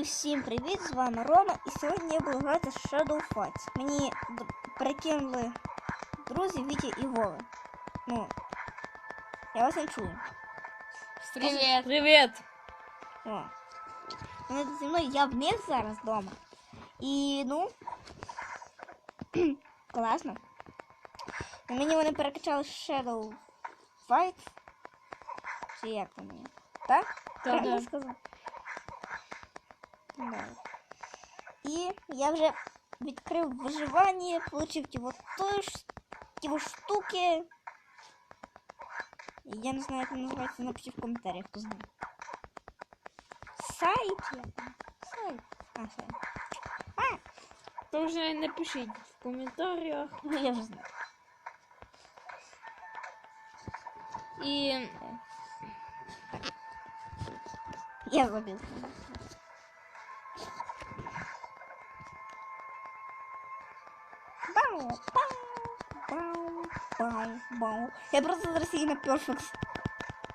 І всім привіт! З вами Рома. І сьогодні я буду грати в Shadow Fights. Мені д- прикинули друзі Вітя і Вова. Ну, я вас не чую. Привет. Привет. О. Вони тут зі мною, я в них зараз вдома. І ну. класно. І мені вони перекачали Shadow Fight. Чи як там є? Так? Да, Правильно да. сказав? Да. І я вже відкрив виживання, получив ті вот той ж- ті вот штуки. Я не знаю, як вони називаються, напишіть в коментарях, хто знає. Сайт як там? Сайт. А, сайт. А, Тоже напишите в комментариях. ну я вже знаю. И Я забив. Бау, бау, бау, бау, бау. Я просто зараз її на перфекс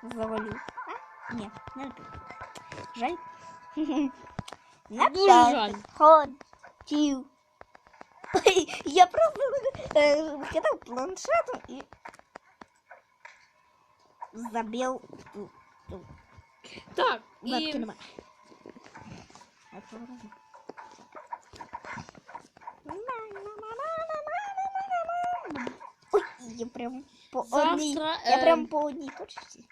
завалю. А? Ні, не на перфекс. Жаль. На Дуже жаль. Хотів. Ой, Я просто е, кидав планшетом і забив ту, ту. так, Вебки и я прям по Завтра, одній. Я е, прям по одній точці.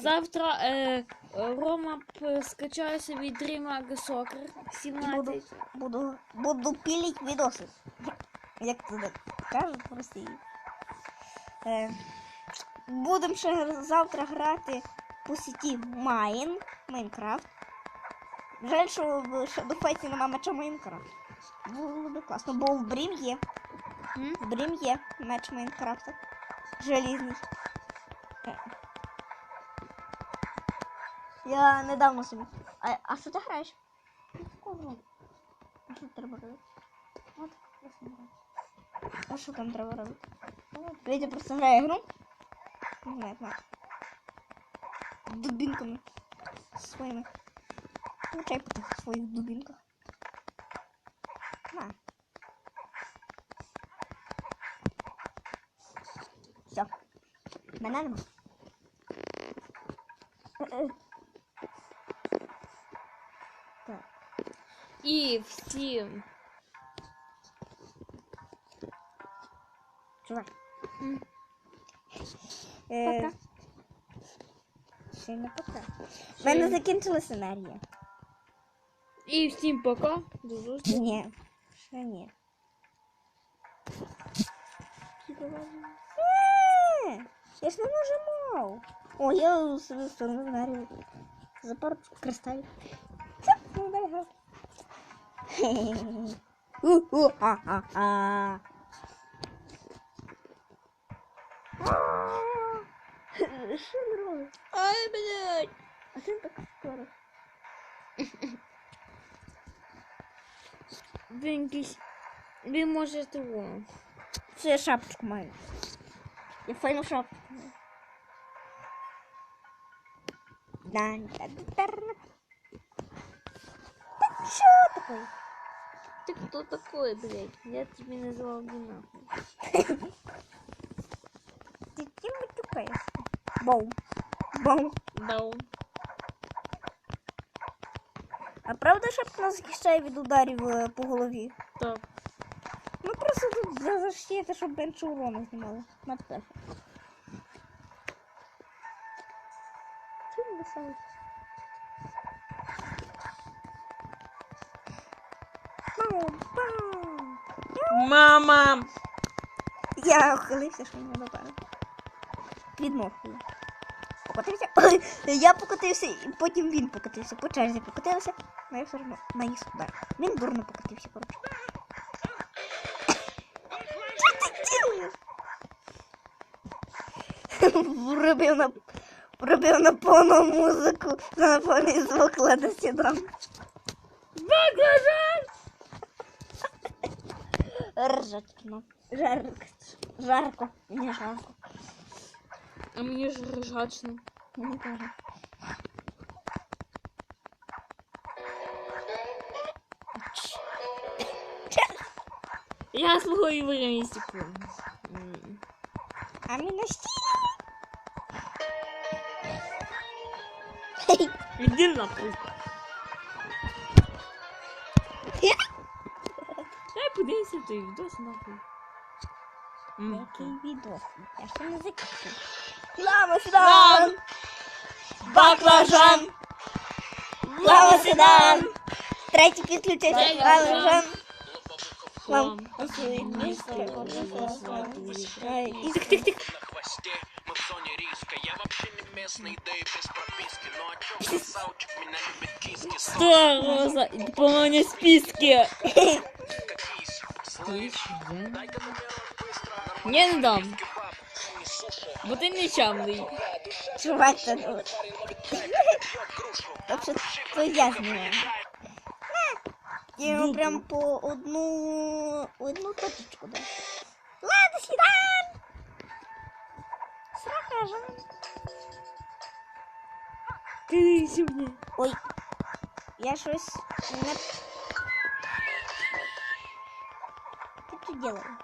завтра э, Рома п- скачає собі DreamHack Soccer І буду, 17. буду, буду пілить відоси. Як туди кажуть в Росії. Е, будемо ще завтра грати по сіті Майн, Майнкрафт. Жаль, що в Shadowfight нема меча Майнкрафт. Було би класно, бо в Брім є. В Брім є меч Майнкрафта. Желізний. Я недавно собі. А, а що ти граєш? А що треба робити? От, не граю. А що там треба робити? Вітя просто грає гру. Не знаю, як Дубінками. Своїми. Получай по своїх дубінках. Все. Мене нема. Е-е. Так. І всім. Чувак. М. Е, Пока. Ще не пока. У мене закінчилася енергія. І всім пока. До зустрічі. Ні. Ще ні. Е, Я ж не нажимав. О, я собі встановив енергію. За пару кристалів. Все, ну дай грати. Хе-хе-хе. У-у-а-а-а. Що він робить? Ай, блядь. А ти так скоро. Він якийсь... Він може того. Це я шапочку маю. Я файну шапку маю. Дан, дан, дар. Та що такое? Ты кто такой, блядь? Я тебе назвал не нахуй. Ти ким матюкаєшся? Боу. Боу. Дау. А правда шапка нас захищає від ударів е, по голові? Так. Ну просто тут защити, щоб менше урону знімали. На перше. Чим бау. Мама! Я ухилився, що не добавив. Відмовкою. Покотився. Я покотився, і потім він покотився. По черзі покотилися, але я все одно наніс удар. Він дурно покотився, коротше. Врубив на врубив на повну музику, на повний звук лада сідам. Баклажан! Ржать, ну. Жарко. Жарко. Мені жарко. А мне ж ржачно. Мені теж. Я слухаю вирішку. А мені ще стілі. Іди нахуй. Дай подивися той відос нахуй. М. Який відос? Я ще не закінчив. Лама седан! Баклажан! Лама седан! Третій підключився. Третій Баклажан! Хлам. Лам. Ось не местный, да и без прописки Но о чем красавчик, меня любит киски Что, Роза? По мене списки. Катись, слышь Дай-ка номер быстро Не, дам. Кебаб, не суши Бо ти нечемний. чувак, це ну. Тобто, то я знаю. Я йому прям по одну одну точечку дав. Ладно, сідан! Сракажан. Ти дивися мені. Ой, я щось не... Ти що делала?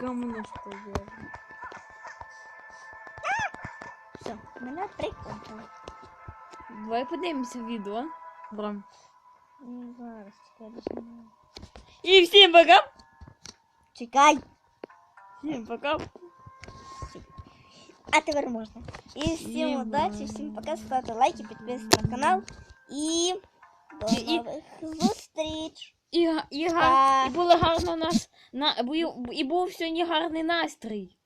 Гамно що делаю. Все, мене прикончили. Давай подивимося відео. Брам. Ну, Зараз, чекай, дознімаю. І всім пока. Чекай! Всім пока. А тепер можна. І всім удачи, удачі, всім пока, ставте лайки, підписуйтесь на канал. І до І- нових зустріч! І, га- і, гар, і було гарно нас на і був сьогодні гарний настрій.